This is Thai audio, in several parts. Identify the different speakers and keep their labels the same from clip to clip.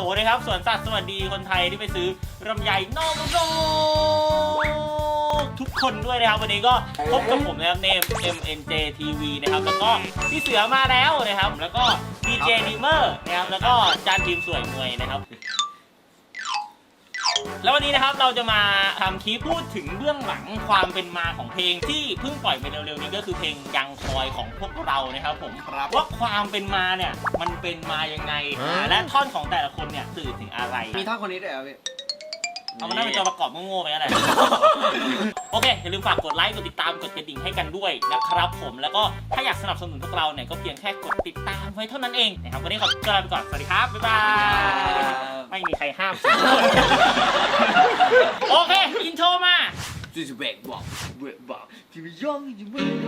Speaker 1: ลนะครับสวนสัตว์สวัสดีคนไทยที่ไปซื้อลำไยนอกโลกทุกคนด้วยนะครับ วันนี้ก็พบกับผมนะครับเนม MNJ TV นะครับแล้วก็พี่เสือมาแล้วนะครับ แล้วก็ DJ d ีเมอร์นะครับแล้วก็จานทีมสวยมวยนะครับ แล้ววันนี้นะครับเราจะมาทำคลิปพูดถึงเบื้องหลังความเป็นมาของเพลงที่เพิ่งปล่อยไปเร็วๆนี้ก็คือเพลงยังคอยของพวกเรานะครับผม
Speaker 2: ครับ
Speaker 1: ว่าความเป็นมาเนี่ยมันเป็นมายังไงอ่าและท่อนของแต่ละคนเนี่ยสื่อถึงอะไร
Speaker 2: มีท่อนคนนี้ด้วยเหรอพี่
Speaker 1: เอามานั่งเป็นตัวประกอบโง่ๆไปอะไร โอเค อย่าลืมฝากกดไลค์ กดติดตาม กดกระดิ่งให้กันด้วยนะครับผม แล้วก็ถ้าอยากสนับสนุนพวกเราเนี่ย ก็เพียงแค่กดติดตามไว้เท่านั้นเองนะครับ วันนี้ขอตัวลาไปก่อน สวัสดีครับ บ๊ายบาย ไม่มีใครห้าม โอเค อินโทรมา
Speaker 2: จูจูเบกบอกเบกบอกที่ไม่ย่องอยู่เมื่อไร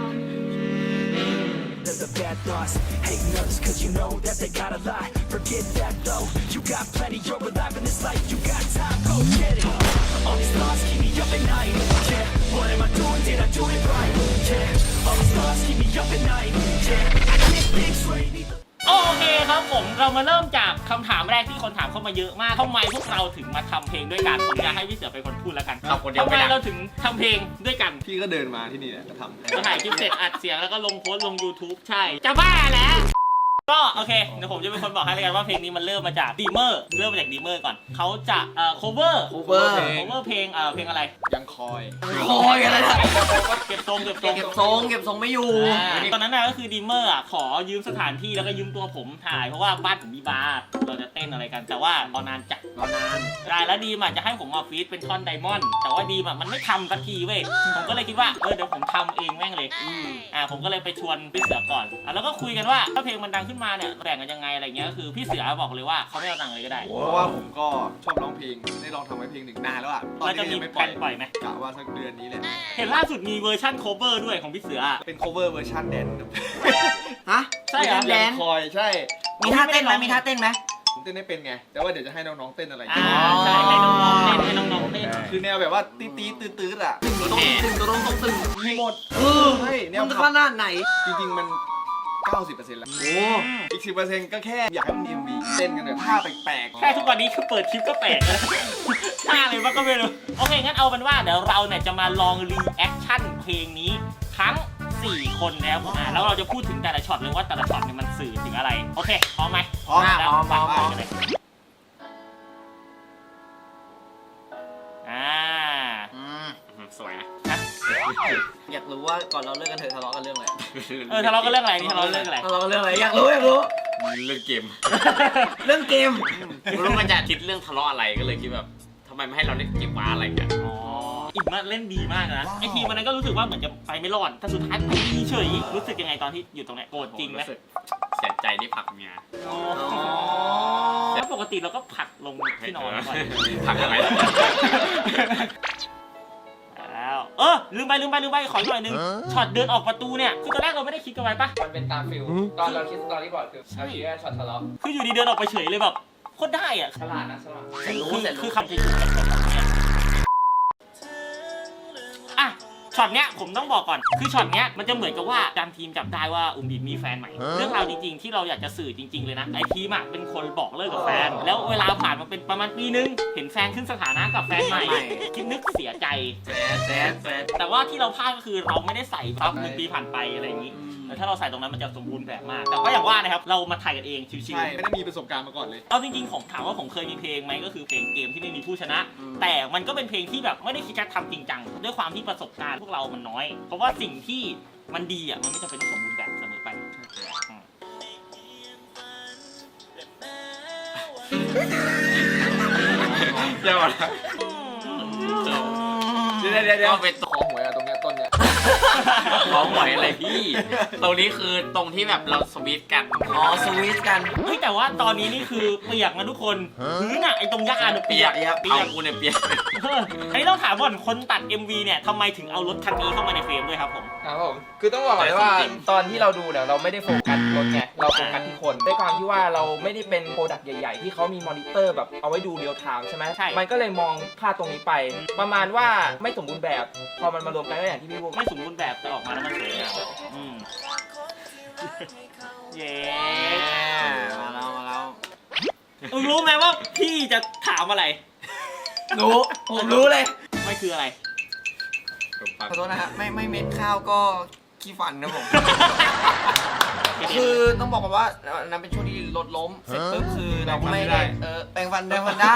Speaker 3: They're the bad thoughts, hating others cause you know that they got a lie. Forget that though, you got plenty, you're alive in this life, you got time, go get it. All these thoughts keep me up at night, yeah. What am I doing, did I do it right, yeah. All these thoughts keep me up at night, yeah. I can't think straight, need the
Speaker 1: โอเคครับผมเรามาเริ่มจากคำถามแรกที่คนถามเข้ามาเยอะมากทำไมพวกเราถึงมาทำเพลงด้วยกันผมจะให้พี่เสือเป็นคนพูดแล้วกัน
Speaker 4: เอาคนเดียว
Speaker 1: ทำ
Speaker 4: ไม่
Speaker 1: ไม
Speaker 4: ได้
Speaker 1: เราถึงทำเพลงด้วยกัน
Speaker 2: พี่ก็เดินมาที่นี่แหละก็ทำ
Speaker 1: ก็ถ่ายคลิปเสร็จอัดเสียงแล้วก็ลงโพสต์ลง YouTube ใช่ จะบ้าแล้ว ก็โอเคเดี๋ยวผมจะเป็นคนบอกให้เลยกันว่าเพลงนี้มันเริ่มมาจากดีเมอร์เริ่มมาจากดีเมอร์ก่อนเขาจะเอ่อ cover
Speaker 2: cover เพลง
Speaker 1: cover เพลงเอ่อเพลงอะไร
Speaker 2: ยังคอย
Speaker 4: คอยอะไรนะ
Speaker 1: เก็บทรงเก็บทรง
Speaker 4: เก็บทรงเก็บทรงไม่อยู่
Speaker 1: อ่าตอนนั้นน่ะก็คือดีเมอร์อะขอยืมสถานที่แล้วก็ยืมตัวผมถ่ายเพราะว่าบ้านผมมีบาร์เราจะเต้นอะไรกันแต่ว่ารอนานจัด
Speaker 4: รอนาน
Speaker 1: ได้แล้วดีมอะจะให้ผมมาฟีดเป็นท่อนไดมอนด์แต่ว่าดีมอะมันไม่ทำสักทีเว้ยผมก็เลยคิดว่าเออเดี๋ยวผมทำเองแม่งเลยอ่าผมก็เลยไปชวนพี่เสือก่อนอะแล้วก็คุยกันว่าถ้าเพลงมันดังขึ้นมาเนี่ยแบ่งกันยังไงอะไรเงี้ยก็คือพี่เสือบอกเลยว่าเขาไม่เอาตังค์เลยก็ได้
Speaker 2: เพราะว่าผมก็ชอบร้องเพลงได้ลองทำไว้เพลงหนึ่งนานแล้วอะตอน
Speaker 1: แล้ว
Speaker 2: นี้
Speaker 1: จะ
Speaker 2: ก็
Speaker 1: มี
Speaker 2: ยังไม่
Speaker 1: แผ
Speaker 2: ปล่อย
Speaker 1: นปล่อยไหม
Speaker 2: กะว่าสักเดือนนี้แหละ
Speaker 1: เห็นล่าสุดมีเวอร์ชั่นโคเวอร์ด้วยของพี่เสืออะ
Speaker 2: เป็น cover เวอร์ชันแดน
Speaker 4: ฮะ
Speaker 1: ใช่เหรอ
Speaker 4: แด
Speaker 2: ยัง
Speaker 4: น
Speaker 2: คอยใช่
Speaker 4: มีท่าเต้นไหมมีท่าเต้นไหม
Speaker 2: ผมเต้นไม่เป็นไง แต่ว่าเดี๋ยวจะให้น้องๆเต้นอะไร
Speaker 1: อ่าใช่ให้น้องๆเต้นให้น้องๆเต้น
Speaker 2: คือแนวแบบว่าตีตีตื้อตื้อๆอะ
Speaker 4: ต้องตึงต้องต้องตึง
Speaker 2: มีหมด
Speaker 4: เออ
Speaker 2: ใช่แนว
Speaker 4: มัน
Speaker 2: ขั
Speaker 4: ข
Speaker 2: บ
Speaker 4: นาดไหน
Speaker 2: จริงๆมัน 90%แล้ว
Speaker 4: โอ้
Speaker 2: อีก 10%ก็แค่อยากให้มันมี MV เต้นกันแบบท่าแปลกๆ
Speaker 1: แค่ทุกวันนี้คือเปิดคลิปก็แปลกแล้วท่าอะไรวะก็ไม่รู้ โอเค งั้นเอาเป็นว่าเดี๋ยวเราเนี่ยจะมาลองรีแอคชั่นเพลงนี้ทั้ง 4 คนแล้วอ่าแล้วเราจะพูดถึงแต่ละช็อตเลยว่าแต่ละช็อตเนี่ยมันสื่อถึงอะไร โอเค พร้อมไหม
Speaker 2: พร้อม
Speaker 1: แล้ว
Speaker 4: พร้อมพร้อม
Speaker 1: ฟังกันเลย
Speaker 4: รู้ว่าก่อนเราเลิกกันเธอะทะเลาะกันเรื่องอะไร
Speaker 1: เออทะเลาะกันเรื่องอะไรนี่ทะเลาะเรื่องอะไร
Speaker 4: ทะเลาะกันเรื่องอะไรอยากรู้อยากรู้
Speaker 5: เรื่องเกม
Speaker 4: เรื่องเกม
Speaker 5: ไม่รู้มันจะคิดเรื่องทะเลาะอะไรก็เลยคิดแบบทำไมไม่ให้เราเล่นเกมว้าอะไรกัน
Speaker 1: อ๋ออิมมาเล่นดีมากนะ ไอทีมวันนั้นก็รู้สึกว่าเหมือนจะไปไม่รอดแต่สุดท้ายไปดีเฉย รู้สึกยังไงตอนที่อยู่ตรงเนี้ยโกรธจริงไหม
Speaker 5: สึกเสียใจที่ผลักเมีย
Speaker 1: อ๋อแล้วปกติเราก็ผลักลงที่นอนก่อน
Speaker 5: ผลักอะไร
Speaker 1: แล้วเออลืมไปลืมไปลืมไปขออีกหน่อยนึงช็อตเดินออกประตูเนี่ยคือตอนแรกเราไม่ได้คิดกันไว้ปะ
Speaker 6: มันเป็นตามฟิลตอนเราคิดสตอรี่บอร์ดคือเราคิดว่าช็อตทะเลาะ
Speaker 1: คืออยู่ดีเดินออกไปเฉยเลยแบบโคตรได้อะ
Speaker 6: ฉลาดนะฉลาด
Speaker 4: เสร็จรู้
Speaker 1: คือ
Speaker 4: เสร็จรู้
Speaker 1: คือคำที่ ช็อตเนี้ยผมต้องบอกก่อน คือช็อตเนี้ยมันจะเหมือนกับว่าจำทีมจับได้ว่าอุ้มบิมมีแฟนใหม่ เรื่องราวจริงๆ ที่เราอยากจะสื่อจริง ๆเลยนะไอทีมอะเป็นคนบอกเลิกกับแฟน แล้วเวลาผ่านมาเป็นประมาณปีนึง เห็นแฟนขึ้นสถานะกับแฟนใหม่ คิดนึกเสียใจ
Speaker 4: แซดแซดแซด
Speaker 1: แต่ว่าที่เราพลาดก็คือเราไม่ได้ใส่ปั๊บหนึ่งปีผ่านไปอะไรอย่างนี้ แต่ถ้าเราใส่ตรงนั้นมันจะสมบูรณ์แบบมาก แต่ก็อย่างว่านะครับเรามาถ่ายกันเองชิว
Speaker 2: ใช่ไม่ได้มีประสบการณ์มาก่อนเลย
Speaker 1: ๆเอาจริงๆผมถามว่าผมเคยมีเพลงไหมก็คือเพลงเกมที่ไม่มีผู้ชนะแต่มันก็เป็นเพลงที่แบบไม่ได้คิดจะทำจริงจังด้วยความที่ประสบการณ์พวกเรามันน้อย เพราะว่าสิ่งที่มันดีอะมันไม่จำเป็นต้องสมบูรณ์แบบเสมอไปอืม
Speaker 5: เดี๋ยวก่อนนะ
Speaker 2: เดี๋ยวเดี๋ยวเดี๋ยว
Speaker 5: ก็เป็นต
Speaker 2: ขอหวยอะตร
Speaker 5: ของหวยอะไรพี่ ตรงนี้คือตรงที่แบบเราสวิตช์กัน
Speaker 4: อ๋อสวิตช์กัน
Speaker 1: เฮ้ยแต่ว่าตอนนี้นี่คือเปียกนะทุกคนพื้นอะไอ้ตรงหญ้าเนี่ย
Speaker 5: เปี
Speaker 1: เปี
Speaker 5: ย
Speaker 1: ย
Speaker 5: ก
Speaker 1: ก
Speaker 4: ครับ
Speaker 1: เปี
Speaker 5: เอา
Speaker 1: ยก
Speaker 5: กูเนี่ยเปียก
Speaker 1: เอออันนี้ต้องถามก่อนคนตัด MV เนี่ยทำไมถึงเอารถคันนี้เข้ามาในเฟรมด้วยครับผม
Speaker 6: ครับผมคือต้องบอกเลยว่า
Speaker 5: จริง
Speaker 6: ตอนที่เราดูเนี่ยเราไม่ได้โฟกัสรถไงเราโฟกัสที่คนด้วยความที่ว่าเราไม่ได้เป็นโปรดักต์ใหญ่ ๆ ที่เขามีมอนิเตอร์แบบเอาไว้ดูเรียลไทม์ใช่ไหม
Speaker 1: ใช่
Speaker 6: มันก็เลยมองพลาดตรงนี้ไป ประมาณว่าไม่สมบูรณ์แบบ พอมันมารวมกันก็อย่างที่พี่พูด
Speaker 1: ไม่สมบูรณ์แบบแต่ออกมาแล้วมันสวยงามอืมเย้
Speaker 4: มาแล้วมาแล้ว
Speaker 1: มึงรู้ไหมว่าพี่จะถามอะไร
Speaker 4: รู้ผมรู้เลย
Speaker 1: ไม่คืออะไร
Speaker 4: ขอโทษนะฮะไม่ไม่เม็ดข้าวก็ขี้ฟันนะผม คือต้องบอกก่อนว่าอันนั้นเป็นช่วงที่รถล้มเสร็จปุ๊บคือเราก็ไม่ได้เออแปรงฟันแปรงฟันได้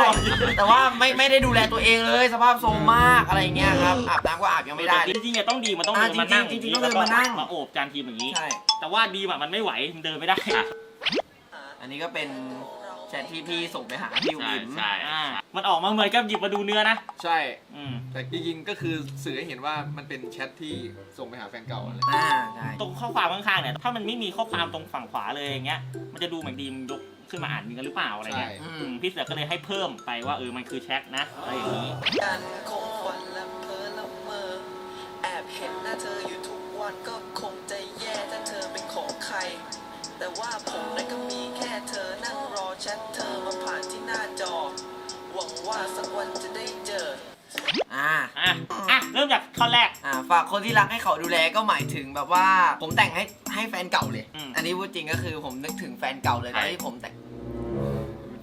Speaker 4: แต่ว่าไม่ไม่ได้ดูแลตัวเองเลยสภาพโทรมมากอะไรเงี้ยครับอาบน้ำก็อาบยังไม่ได้
Speaker 1: จริงๆเนี่ยต้องดีมันต้อง
Speaker 4: อ่า
Speaker 1: เดินมานั่ง
Speaker 4: จริงๆจริงๆต้องเดินมานั่ง
Speaker 1: แล้วก็มาโอบจานทีมอย่างนี้
Speaker 4: ใช่
Speaker 1: แต่ว่าดีมอะมันไม่ไหวมันเดินไม่ได้อะ
Speaker 4: อันนี้ก็เป็น แชทที่พี่ส่งไปหาพี่อุ๋ม
Speaker 5: ใช่
Speaker 4: อิ๋ม
Speaker 5: ใช่
Speaker 1: อ่ามันออกมาเหมือนกับหยิบมาดูเนื้อนะ
Speaker 2: ใช่
Speaker 1: อืม
Speaker 2: แต่จริงๆก็คือสื่อให้เห็นว่ามันเป็นแชทที่ส่งไปหาแฟนเก่าอะไร
Speaker 4: อ่าใช่
Speaker 1: ตรงข้อความข้างๆเนี่ยถ้ามันไม่มีข้อความตรงฝั่งขวาเลยอย่างเงี้ยมันจะดูเหมือนดีมยกขึ้นมาอ่านมีกันหรือเปล่าอะไรเงี้ย
Speaker 2: ใช่
Speaker 1: อืมพี่เสือก็เลยให้เพิ่มไปว่าเออมันคือแชทนะอะไรอย่างนี้
Speaker 7: กันคงฝันและเพ้อละเมอแอบเห็นหน้าเธออยู่ทุกวันก็คงจะแย่ถ้าเธอเป็นของใคร แต่ว่าผมนั้นก็มีแค่เธอนั่งรอ แชทเธอมาผ่านที่หน้าจอ หวังว่าสักวันจะได้เจอ
Speaker 4: อ่า
Speaker 1: อะอะ เริ่มจากข้อแรก
Speaker 4: อ่า ฝากคนที่รักให้เขาดูแลก็หมายถึงแบบว่า ผมแต่งให้ให้แฟนเก่าเลย
Speaker 1: อืม
Speaker 4: อันนี้พูดจริงก็คือผมนึกถึงแฟนเก่าเลยตอนที่ผมแต่ง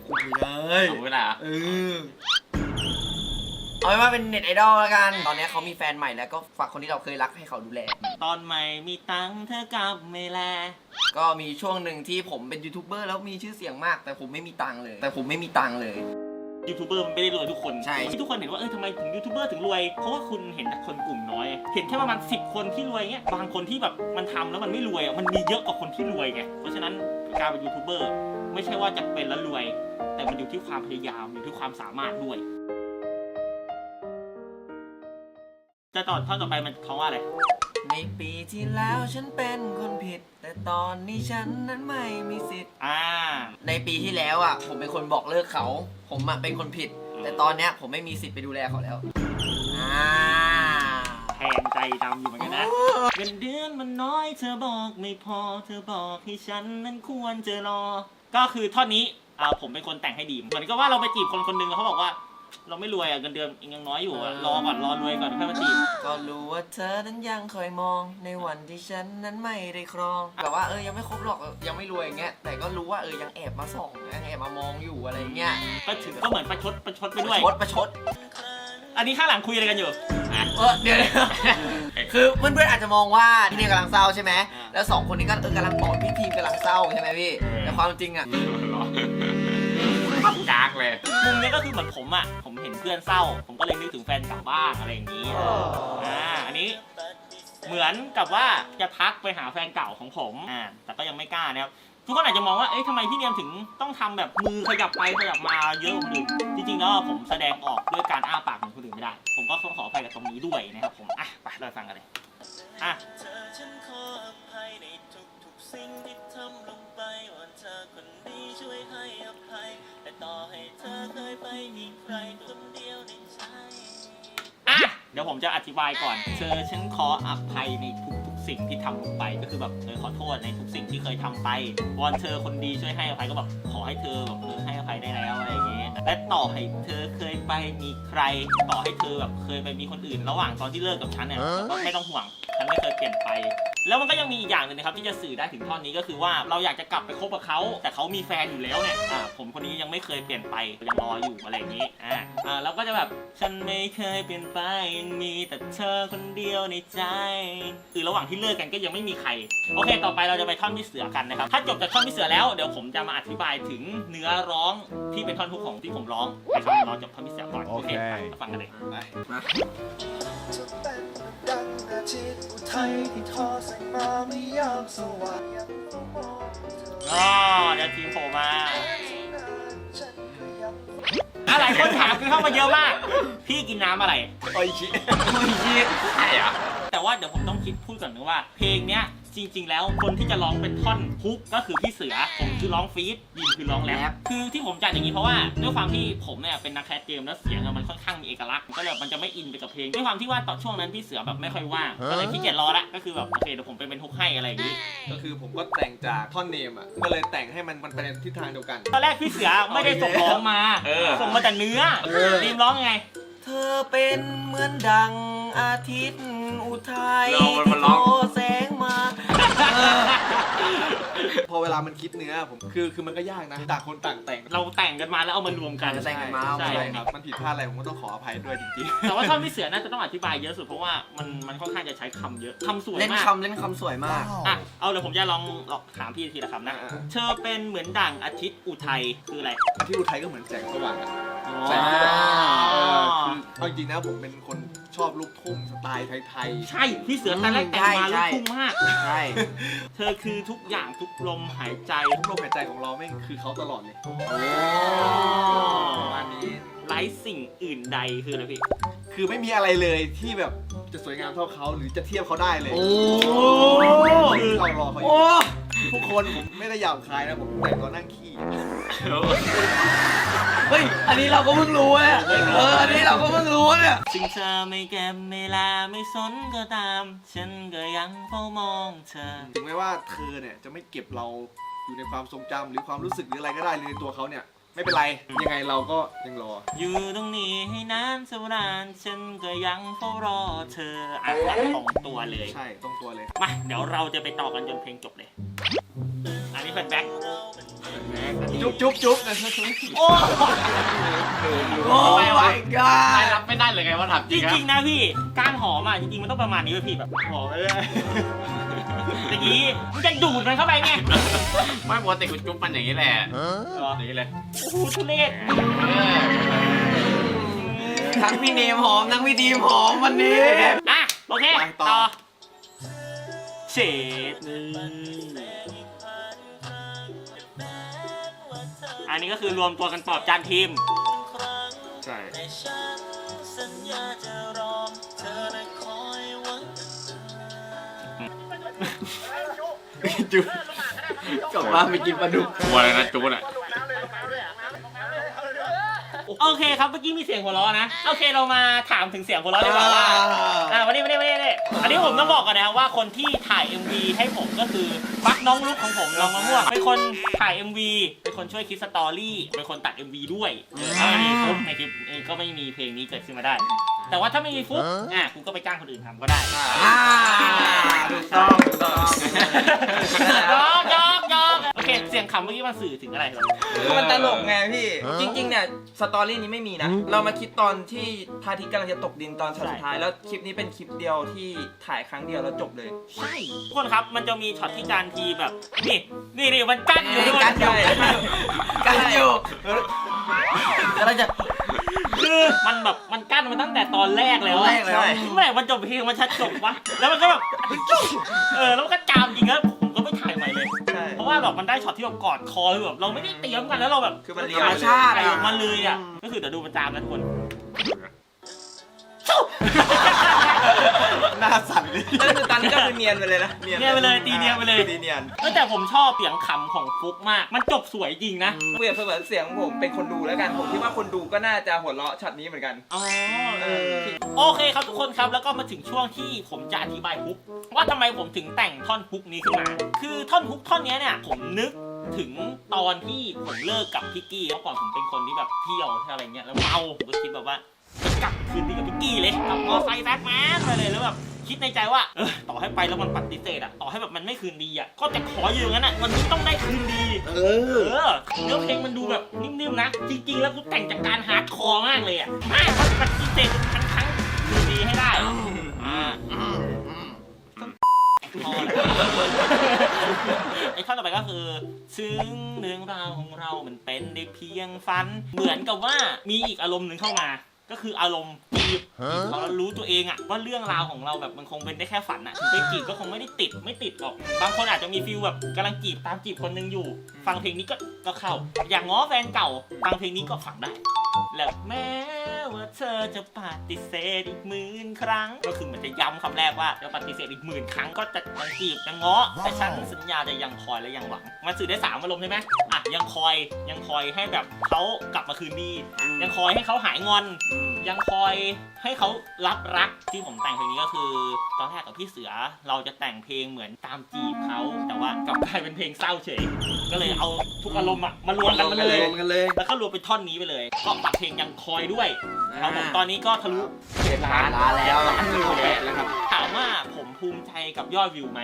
Speaker 4: พูดไม่ได้
Speaker 5: เอาเวลา
Speaker 4: เออ เอาเป็นว่าเป็นเน็ตไอดอลแล้วกัน ตอนนี้เขามีแฟนใหม่แล้วก็ฝากคนที่เราเคยรักให้เขาดูแล
Speaker 1: ตอนใหม่มีตังค์เธอกับไม่แล
Speaker 4: ก็มีช่วงหนึ่งที่ผมเป็นยูทูบเบอร์แล้วมีชื่อเสียงมาก แต่ผมไม่มีตังค์เลย แต่ผมไม่มีตังค์เลย
Speaker 1: ยูทูบเบอร์มันไม่ได้รวยทุกคน
Speaker 4: ใช่
Speaker 1: ที่ทุกคนเห็นว่าเออทำไมถึงยูทูบเบอร์ถึงรวย เพราะว่าคุณเห็นแต่คนกลุ่มน้อย เห็นแค่ประมาณสิบคนที่รวยเงี้ย บางคนที่แบบมันทำแล้วมันไม่รวยอะมันมีเยอะกว่าคนที่รวยไง เพราะฉะนั้นการเป็นยูทูบเบอร์ไม่ใช่ว่าจะเป็นแล้วรวย แต่มันอยู่ที่ความพยายามอยู่ที่ความสามารถด้วย จะต่อท่อนต่อไปมันเขาว่าอะไร
Speaker 4: ในปีที่แล้วฉันเป็นคนผิด แต่ตอนนี้ฉันนั้นไม่มีสิทธิ์
Speaker 1: อ่า
Speaker 4: ในปีที่แล้วอะ ผมเป็นคนบอกเลิกเขา ผมอะเป็นคนผิด แต่ตอนเนี้ยผมไม่มีสิทธิ์ไปดูแลเขาแล้วอ่า
Speaker 1: แทนใจดำอยู่เหมือนกันนะเงินเดือนมันน้อยเธอบอกไม่พอ เธอบอกให้ฉันนั้นควรจะรอ ก็คือท่อนนี้อ่าผมเป็นคนแต่งให้ดีมเหมือนกับว่าเราไปจีบคนคนหนึ่งแล้วเขาบอกว่า เราไม่รวยอะเงินเดือนเองยังน้อยอยู่อะรอก่อนรอรวยก่อนเดี๋ยวค่อยมาจีบ
Speaker 4: ก็รู้ว่าเธอนั้นยังคอยมองในวันที่ฉันนั้นไม่ได้ครองแบบว่าเออยังไม่ครบหรอกยังไม่รวยอย่างเงี้ยแต่ก็รู้ว่าเออยังแอบมาส่องยังแอบมามองอยู่อะไรเงี้ย
Speaker 1: ก็ถือก็เหมือนประชดประชดไป
Speaker 4: ประ
Speaker 1: ด้วย
Speaker 4: ชดประชด
Speaker 1: อันนี้ข้างหลังคุยอะไรกันอยู่
Speaker 4: เออเดี๋ยวนะคือเพื่อนๆอาจจะมองว่าที่นี่กำลังเศร้าใช่ไหม
Speaker 1: อ่า
Speaker 4: แล้วสองคนนี้ก็เออกำลังปลอบพี่ทีมกำลังเศร้าใช่ไหมพี่แต่ความจริงอะ
Speaker 5: กากเลย
Speaker 1: มุมนี้ก็คือเหมือนผมอะ ผมเห็นเพื่อนเศร้า ผมก็เลยนึกถึงแฟนเก่าบ้างอะไรอย่างนี้อ่าอันนี้เหมือนกับว่าจะทักไปหาแฟนเก่าของผมอ่าแต่ก็ยังไม่กล้านะครับ ทุกคนอาจจะมองว่า เอ๊ะทำไมพี่เนียมถึงต้องทำแบบมือขยับไปขยับมาเยอะกว่าคนอื่นจริงๆแล้วผมแสดงออกด้วยการอ้าปากเหมือนคนอื่นไม่ได้ ผมก็ต้องขออภัยกับตรงนี้ด้วยนะครับผม อะ ไปเราฟังกันเลย อะ
Speaker 7: เธอฉันขออภัยในทุกๆ สิ่งที่ทำลงไปว่าเธอคนดีช่วยให้อภัย แต่ต่อให้เธอเคยไปมีใครคนเดียวในใจ
Speaker 1: อะเดี๋ยวผมจะอธิบายก่อน เธอฉันขออภัยในทุกๆสิ่งที่ทำลงไปก็คือแบบเออขอโทษในทุกสิ่งที่เคยทำไปวอนเธอคนดีช่วยให้อภัยก็แบบขอให้เธอแบบเออให้อภัยได้แล้วอะไรอย่างเงี้ยและต่อให้เธอเคยไปมีใคร ต่อให้เธอแบบเคยไปมีคนอื่น ระหว่างตอนที่เลิกกับฉันเนี่ยก็ไม่ต้องห่วงฉันไม่เคยเปลี่ยนไป แล้วมันก็ยังมีอีกอย่างหนึ่งนะครับที่จะสื่อได้ถึงท่อนนี้ก็คือว่าเราอยากจะกลับไปคบกับเขาแต่เขามีแฟนอยู่แล้วเนี่ยอ่าผมคนนี้ยังไม่เคยเปลี่ยนไปยังรออยู่อะไรอย่างนี้อ่าอ่าเราก็จะแบบฉันไม่เคยเปลี่ยนไปยังมีแต่เธอคนเดียวในใจคือระหว่างที่เลิกกันก็ยังไม่มีใครโอเค ต่อไปเราจะไปท่อนพี่เสือกันนะครับถ้าจบจากท่อนพี่เสือแล้วเดี๋ยวผมจะมาอธิบายถึงเนื้อร้องที่เป็นท่อนทุกของที่ผมร้องนะครับเราจบท่อนพี่เสือก่อนโอเคมาฟังกันเลย
Speaker 2: ไป
Speaker 7: จะเป็นดังอาทิตย์อุทัยที่ทอแสงมาไม่ยามสว่างยังเฝ้ามองเธอ
Speaker 1: อ๋อเดี๋ยวทีมโผล่มา
Speaker 7: ฉันก็ยัง
Speaker 1: อะหลายคนถามคือเข้ามาเยอะมาก พี่กินน้ำอะไร
Speaker 2: โอ้ยชิ
Speaker 5: ใช่เหรอ
Speaker 1: แต่ว่าเดี๋ยวผมต้องคิดพูดก่อนนะว่า เพลงเนี้ย จริง ๆ แล้วคนที่จะร้องเป็นท่อนฮุกก็คือพี่เสือ ผมคือร้องฟีดยินคือร้องแร
Speaker 4: แร
Speaker 1: ป
Speaker 4: ป
Speaker 1: คือที่ผมจัดอย่างนี้เพราะว่าด้วยความที่ผมเนี่ยเป็นนักแคสเกมแล้วเสียงอะมันค่อนข้างมีเอกลักษณ์ก็เลยมันจะไม่อินไปกับเพลงด้วยความที่ว่าตอนช่วงนั้นพี่เสือแบบไม่ค่อยว่างก็เลยขี้เกียจรอละก็คือแบบโอเคเดี๋ยวผมไปเป็นฮุกให้อะไรอย่างนี้
Speaker 2: ก็คือผมก็แต่งจากท่อนเนมอะก็เลยแต่งให้มันมันไปในทิศทางเดียวกัน
Speaker 1: ตอนแรกพี่เสือไม่ได้ส่งร้องมา
Speaker 5: เออ
Speaker 1: ส่งมาแต่เนื้อรีมร้องยังไง
Speaker 4: เธอเป็นเหมือนดังอาทิตย์อุทัย
Speaker 5: เรามันร้อง
Speaker 2: อเวลามันคิดเนื้อผมคือคือมันก็ยากนะต่างคนต่างแต่ง
Speaker 1: เราแต่งกันมาแล้วเอามารวมกัน
Speaker 4: แต่งกันมา
Speaker 1: ใช่
Speaker 2: ใช่ครับมันผิดพลาดอะไรผมก็ต้องขออภัยด้วยจริง
Speaker 1: แต่ว่าท่อนพี่เสือน่าจะต้องอธิบายเยอะสุดเพราะว่ามันมันค่อนข้างจะใช้คำเยอะคำสวย
Speaker 4: เล่น
Speaker 1: มาก
Speaker 4: คำเล่นคำสวยมาก
Speaker 1: อะเอาเดี๋ยวผมจะลองลองถามพี่ทีละคำนะ
Speaker 2: อ่า
Speaker 1: เธอเป็นเหมือนดั่งอาทิตย์อุทัยคืออะไร
Speaker 2: ๆที่อุทัยก็เหมือนแสงสว่างอะ
Speaker 1: อ๋อ
Speaker 2: แสงที่แบบเออคือเอาจริงๆนะผมเป็นคน ชอบลูกทุ่งสไตล์ไทย
Speaker 1: ใช่พี่เสือตอนแรกแต่งมา
Speaker 4: ใช่
Speaker 1: ลู
Speaker 4: ใช่
Speaker 1: กทุ่งมาก
Speaker 4: ใช่
Speaker 1: เธอคือทุกอย่างทุกลมหายใจ
Speaker 2: ๆ ทุกลมหายใจของเราแม่งคือเขาตลอดเลยประมาณนี้
Speaker 1: ไร้สิ่งอื่นใดคืออะไรพี่
Speaker 2: คือไม่มีอะไรเลยที่แบบจะสวยงามเท่าเขาหรือจะเทียบเขาได้เลย
Speaker 4: โอ้
Speaker 2: คือเรารอเขาอยู่
Speaker 4: โอ้
Speaker 2: ทุกคนผมไม่ได้หยาบคายนะผมแต่งตัวนั่งขี้
Speaker 4: เฮ้ย อันนี้เราก็เพิ่งรู้เนี่ยเออ อันนี้เราก็เพิ่งรู้เนี่ย
Speaker 1: ถึงเธอไม่แก็บไม่ลาไม่สนก็ตาม ฉันก็ยังเฝ้ามองเธอ
Speaker 2: ถึงแม้ว่าเธอเนี่ยจะไม่เก็บเราอยู่ในความทรงจำหรือความรู้สึกหรืออะไรก็ได้เลยในตัวเขาเนี่ย ไม่เป็นไรยังไงเราก็ยังรอ
Speaker 1: อยู่ตรงนี้ให้นานสักนาน ฉันก็ยังเฝ้ารอเธออะตัดของตัวเลย
Speaker 2: ใช่ตรงตัวเลย
Speaker 1: มา เดี๋ยวเราจะไปต่อกันจนเพลงจบเลย อันนี้เป็นแบ็ค
Speaker 2: จุ๊บจุ๊บจุ๊บนะ
Speaker 1: โอ้
Speaker 4: โอ้ my
Speaker 5: ได้
Speaker 4: god
Speaker 5: รับไม่ได้เลยไงว่าถามจ
Speaker 1: จ
Speaker 5: ริงครับ
Speaker 1: ริงๆนะพี่ การหอมอะจริงๆมันต้องประมาณนี้เว้ยพี่แบบหอมไปเลยอย่างนี้มันจะดูดมันเข้าไปไง
Speaker 5: ไม่ปกติกูจุ๊บมันอย่างนี้แหละ
Speaker 1: เหรอ
Speaker 5: อย่างนี้เลย
Speaker 1: โอ้โหทุเรศ
Speaker 5: เออ
Speaker 4: ทั้งพี่เนมหอมทั้งพี่ดีมหอมวันนี้
Speaker 1: อะโอเค
Speaker 2: ไปต่อ
Speaker 1: ต่อเฉด อันนี้ก็คือรวมตัวกันปลอบจานทีม
Speaker 2: ใช่
Speaker 7: แต่ฉันสัญญาจะรอเธอและคอยหวัง
Speaker 4: จุ๊บกลับบ้านไปกินปลาดุก
Speaker 5: กลัวเลยนะจุ๊บอะ
Speaker 1: โอเคครับเมื่อกี้มีเสียงหัวเราะนะ โอเคเรามาถามถึงเสียงหัวเราะดีกว่าว่าอ่าวันนี้วันนี้วันนี้วันนี้อันนี้ผมต้องบอกก่อนนะครับว่าคนที่ถ่าย MV ให้ผมก็คือบักน้องลุกของผมน้องมะม่วงเป็นคนถ่าย MV เป็นคนช่วยคิดสตอรี่เป็นคนตัด MV ด้วยเออถ้าไม่มีฟุ๊กในคลิปนี้ก็ไม่มีเพลงนี้เกิดขึ้นมาได้ แต่ว่าถ้าไม่มีฟุ๊กอะกูก็ไปจ้างคนอื่นทำก็ได้
Speaker 4: อ่าถูกต้องถูกต้อง
Speaker 1: ยอกยอกยอกโอ เคเสียงขำเมื่อกี้มันสื่อถึงอะไรครับ
Speaker 6: คือมันตลกไงพี่ จริงๆเนี่ยสตอรี่นี้ไม่มีนะ เรามาคิดตอนที่พระอาทิตย์กำลังจะตกดินตอนช็อตสุดท้ายแล้วคลิปนี้เป็นคลิปเดียวที่ถ่ายครั้งเดียวแล้วจบเลย
Speaker 1: ใช่ทุกคนครับมันจะมีช็อตที่การทีแบบ นี่นี่นี่มันกั้นอยู่ด้วย
Speaker 4: กันอยู่กันอยู่กำลังจะ
Speaker 1: คือมันแบบมันกั้นมาตั้งแต่ตอนแรกแล้วอะ
Speaker 4: แรกแล้ว
Speaker 1: เมื่อไหร่มันจบเพลงมันชัดจบวะแล้วมันก็แบบเออแล้วมันก็จามจริงแล้ว ราะว่าแบบมันได้ช็อตที่แบบกอดคอคือแบบเราไม่ได้เตรียมกันแล้วเราแบบ
Speaker 6: คือมันเรียล
Speaker 1: ถ่าย
Speaker 4: ธรรมชาติอะ
Speaker 1: ถ่ายออกมาเลยอะก็คือเดี๋ยวดูมันจามนะทุกคน
Speaker 2: หน้าสั่นเลย
Speaker 6: ก็คือตอนนี้ก็คือเนียนไปเลยนะ
Speaker 1: เนี่ยไปเลยตีเนียนไปเลย
Speaker 6: ตีเนียน
Speaker 1: เออแต่ผมชอบเสียงขำของฟุกมาก มันจบสวยจริงนะ
Speaker 6: เปรียบเสมือนเสียงผมเป็นคนดูแล้วกันผมคิดว่าคนดูก็น่าจะหัวเราะช็อตนี้เหมือนกัน
Speaker 1: อ๋อเออโอเคครับทุกคนครับแล้วก็มาถึงช่วงที่ผมจะอธิบายฮุก ว่าทำไมผมถึงแต่งท่อนฮุกนี้ขึ้นมา คือท่อนฮุกท่อนเนี้ยเนี่ยผมนึกถึงตอนที่ผมเลิกกับพี่กี้เมื่อก่อนผมเป็นคนที่แบบเที่ยวอะไรเงี้ยแล้วเมาผมก็คิดแบบว่าจะ กลับคืนดีกับพี่กี้เลยกับมอไซค์แซดแมนไปเลยแล้วแบบคิดในใจว่าเออต่อให้ไปแล้วมันปฏิเสธอะต่อให้แบบมันไม่คืนดีอะก็จะขออยู่อย่างนั้นอะวันนี้ต้องได้คืนดี
Speaker 2: เอ
Speaker 1: เออเนื้อเพลงมันดูแบบนิ่มๆนะ จริง ๆ แล้วกูแต่งจากการฮาร์ดคอร์มากเลยอะไม่มันปฏิเสธทั้งทั้งดูดีให้ได้อ่าพอแล้วไอ้ท่อนต่อไปก็คือซึ่งเรื่องราวของเรามันเป็นได้เพียงฝัน เหมือนกับว่ามีอีกอารมณ์หนึ่งเข้ามา ก็คืออารมณ์จีบจีบเขาแล้วรู้ตัวเองอะว่าเรื่องราวของเราแบบมันคงเป็นได้แค่ฝันอะถึงไปจีบก็คงไม่ได้ติดไม่ติดหรอก บางคนอาจจะมีฟิลแบบกำลังจีบตามจีบคนหนึงอยู่ ฟังเพลงนี้ก็ก็เข้า อย่างง้อแฟนเก่าฟังเพลงนี้ก็ฟังได้ แล้วแม้ว่าเธอจะปฏิเสธอีกหมื่นครั้ง ก็คือมันจะย้ำคำแรกว่าจะปฏิเสธอีกหมื่นครั้งก็จะยังจีบยังง้อแต่ฉันสัญญาจะยังคอยและยังหวัง มันสื่อได้สามอารมณ์ใช่ไหมอะยังคอยยังคอยให้แบบเขากลับมาคืนดี ยังคอยให้เขาหายงอน ยังคอยให้เขารับรักที่ผมแต่งเพลงนี้ก็คือ ตอนแรกกับพี่เสือเราจะแต่งเพลงเหมือนตามจีบเขาแต่ว่ากลับกลายเป็นเพลงเศร้าเฉย ก็เลยเอาทุกอารมณ์อะมารวมกันมาเลย
Speaker 2: รวมกันเลย
Speaker 1: แล้วก็รวมเป็นท่อนนี้ไปเลย ก็ปรับเพลงยังคอยด้วยครับผมตอนนี้ก็ทะลุ
Speaker 4: เจ็ดล้านล้านแล้ว
Speaker 1: ล้านวิว
Speaker 2: แป
Speaker 1: แล้ว
Speaker 2: ดแล้วครับ
Speaker 1: ถามว่าผมภูมิใจกับยอดวิวไหม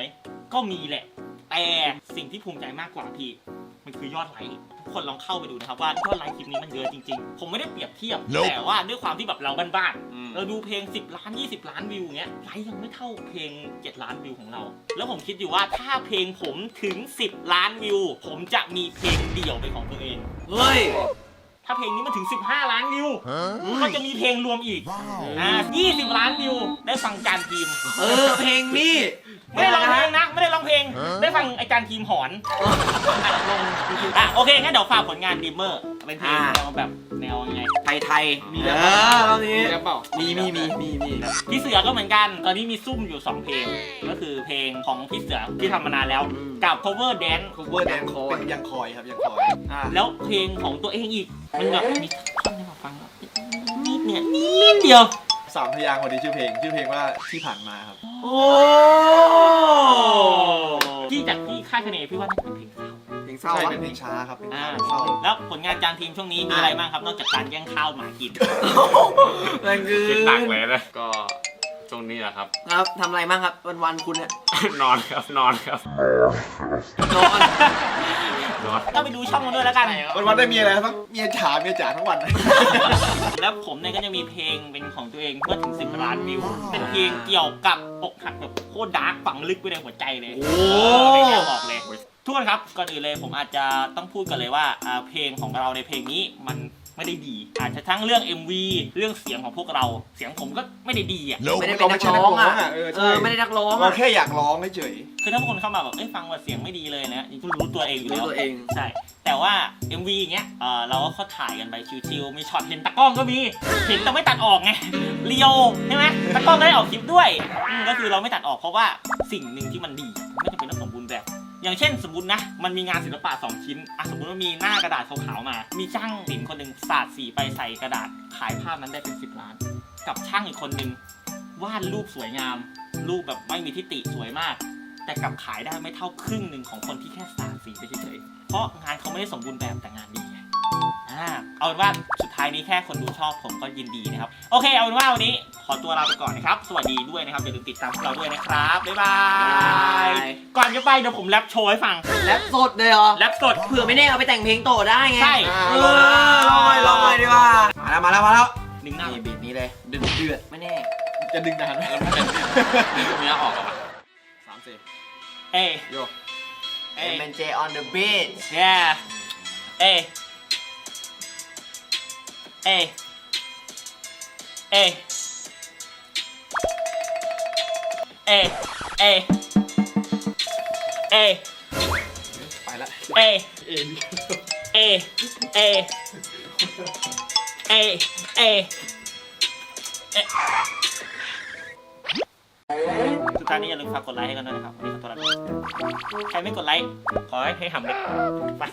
Speaker 1: ก็มีแหละ แต่สิ่งที่ภูมิใจมากกว่าพี่ มันคือยอดไลค์ทุกคนลองเข้าไปดูนะครับว่ายอดไลค์คลิปนี้มันเยอะจริงๆ ผมไม่ได้เปรียบเทียบแต่ว่าด้วยความที่แบบเราบ้าน
Speaker 5: อืม
Speaker 1: ๆเราดูเพลง 10 ล้าน 20 ล้านวิวอย่างเงี้ยไลค์ยังไม่เท่าเพลง 7 ล้านวิวของเรา แล้วผมคิดอยู่ว่าถ้าเพลงผมถึง 10 ล้านวิว ผมจะมีเพลงเดี่ยวเป็นของตัวเอง
Speaker 4: เฮ้ย
Speaker 1: ถ้าเพลงนี้มันถึง 15 ล้านวิวก็จะมีเพลงรวมอีกอ่า20 ล้านวิวได้ฟังจานทีม
Speaker 4: เออ เพลงนี้
Speaker 1: ไม่ได้ร้องเพลงนะ ไม่ได้ร้องเพลง ได้ฟังไอจานทีมหอนอัดลงอะโอเคงั้นเดี๋ยวฝากผลงานดีมเมอร์ เป็นเพลง
Speaker 4: อ่า
Speaker 1: แนวแบบแนวยังไง
Speaker 4: ไทยไทย
Speaker 2: มี
Speaker 4: เอ
Speaker 2: แล้ว
Speaker 4: อตอนนี้
Speaker 2: มีแล้วเปล่า
Speaker 4: มีมีมีมีมี
Speaker 1: พี่เสือก็เหมือนกัน ตอนนี้มีซุ่มอยู่ 2 เพลง ก็คือเพลงของพี่เสือที่ทำมานานแล้ว กับ cover dance
Speaker 2: คเวอร์แดนเป็นยังคอยครับยังคอย
Speaker 4: อ่า
Speaker 1: แล้วเพลงของตัวเองอีก มันแบบมีท่อนให้เราฟังแบบนิดเนี่ยนิดเดียว
Speaker 2: สามพยางค์คนนี้ชื่อเพลง ชื่อเพลงว่าที่ผ่านมาครับ
Speaker 4: โอ้
Speaker 1: ที่จากที่คาดคะเนพี่ว่าน่าจะเป็นเพลงเศร้า
Speaker 4: เพลงเศร้า
Speaker 2: ใช่
Speaker 4: วะ
Speaker 2: เป็นเพลงช้าครับเป็นเพล
Speaker 1: อ่าง
Speaker 2: เศร้า
Speaker 1: แล้วผลงานจานทีมช่วงนี้มีอะไรบ้างครับ นอกจากการแย่งข้าวหมากิน
Speaker 4: แรงคือ
Speaker 5: คิดหนักเลยนะก็ช่วงนี้แหละครับ
Speaker 4: ครับทำอะไรบ้างครับวันวันๆคุณเนี่ย
Speaker 5: นอนครับนอนครับ
Speaker 4: นอน
Speaker 5: นอน
Speaker 1: ก็ไปดูช่องมันด้วยแล้วกัน
Speaker 2: วันวันๆได้มีอะไรบ้างเมียจ๋าเมียจ๋าทั้งวัน
Speaker 1: แล้วผมเนี่ยก็จะมีเพลงเป็นของตัวเองเมื่อถึง 10 ล้านวิว เป็นเพลงเกี่ยวกับอกหักแบบโคตรดาร์กฝังลึกไปในหัวใจเลย
Speaker 4: โอ้
Speaker 1: เพลงนี้บอกเลย ทุกคนครับ ก่อนอื่นเลยผมอาจจะต้องพูดกันเลยว่าอ่าเพลงของเราในเพลงนี้มัน ไม่ได้ดี อาจจะทั้งเรื่อง MV เรื่องเสียงของพวกเรา เสียงผมก็ไม่ได้ดีอะ
Speaker 4: ไม่ได้เป็นนักร้องอะ
Speaker 2: เออใช่
Speaker 4: เออไม่ได้นักร้อง
Speaker 2: เรา
Speaker 4: อะ
Speaker 2: แค่อยากร้องเฉย
Speaker 1: คือถ้าคนเข้ามาแบบเอ้ยฟังว่าเสียงไม่ดีเลยนะก็รู้ตัวเองอยู่
Speaker 4: รู้
Speaker 1: แล้ว
Speaker 4: ตัวเอง
Speaker 1: ใช่ แต่ว่า MV อย่างเงี้ยเออเราก็เขาถ่ายกันไปชิวๆมีช็อตเห็นตากล้องก็มีเห็นแต่ไม่ตัดออกไงเรียวใช่ไหมตากล้องไม่ได้ออกคลิปด้วยอืมก็คือเราไม่ตัดออกเพราะว่าสิ่งหนึ่งที่มันดีมันไม่จำเป็นต้องสมบูรณ์แบบ อย่างเช่นสมมตินะ มันมีงานศิลปะสองชิ้นอะสมมติว่ามีหน้ากระดาษขาวๆมา มีช่างศิลป์คนหนึ่งสาดสีไปใส่กระดาษขายภาพนั้นได้เป็นสิบล้าน กับช่างอีกคนหนึ่งวาดรูปสวยงาม รูปแบบไม่มีทิฏฐิสวยมาก แต่กลับขายได้ไม่เท่าครึ่งหนึ่งของคนที่แค่สาดสีไปเฉยๆเพราะงานเขาไม่ได้สมบูรณ์แบบแต่งานดี ไงอ่าเอาเป็นว่าสุดท้ายนี้แค่คนดูชอบผมก็ยินดีนะครับ โอเค เอาเป็นว่าวันนี้ขอตัวลาไปก่อนนะครับ สวัสดีด้วยนะครับอย่าลืมติดตามพวกเราด้วยนะครับ บ๊ายบายก่อนจะไปเดี๋ยวผมแรปโชว์ให้ฟัง
Speaker 4: แรปสดเลยเหรอ
Speaker 1: แรปสด
Speaker 4: เผื่อไม่แน่เอาไปแต่งเพลงโตได้ไง
Speaker 1: ใช่
Speaker 2: ๆอ่า
Speaker 4: เออลองเลยลองเลยดีกว่ามาแล้วมาแล้วมาแล้ว
Speaker 1: หนึ่งหน้า
Speaker 4: นี่บีทนี้เลยดึงเดือดไม่แน่
Speaker 2: จะดึงนานไหม
Speaker 5: แล้วมันจะดึงเนื้อออกอะ
Speaker 2: สามสี่
Speaker 1: เอ้ย
Speaker 2: โย
Speaker 1: เอ้ย
Speaker 4: MNJ on the beat
Speaker 1: yeah เอ้ย เอ้เอ้เอ้เอ้เอ้ย
Speaker 2: ไปละ
Speaker 1: เอ้
Speaker 2: เอ็น
Speaker 1: เอ้เอ้เอ้ยเอ้ยเอ้ยสุดท้ายนี้อย่าลืมฝากกดไลค์ให้กันด้วยนะครับวันนี้ขอตัวลาไปก่อนใครไม่กดไลค์ ขอให้ให้หำเลยไป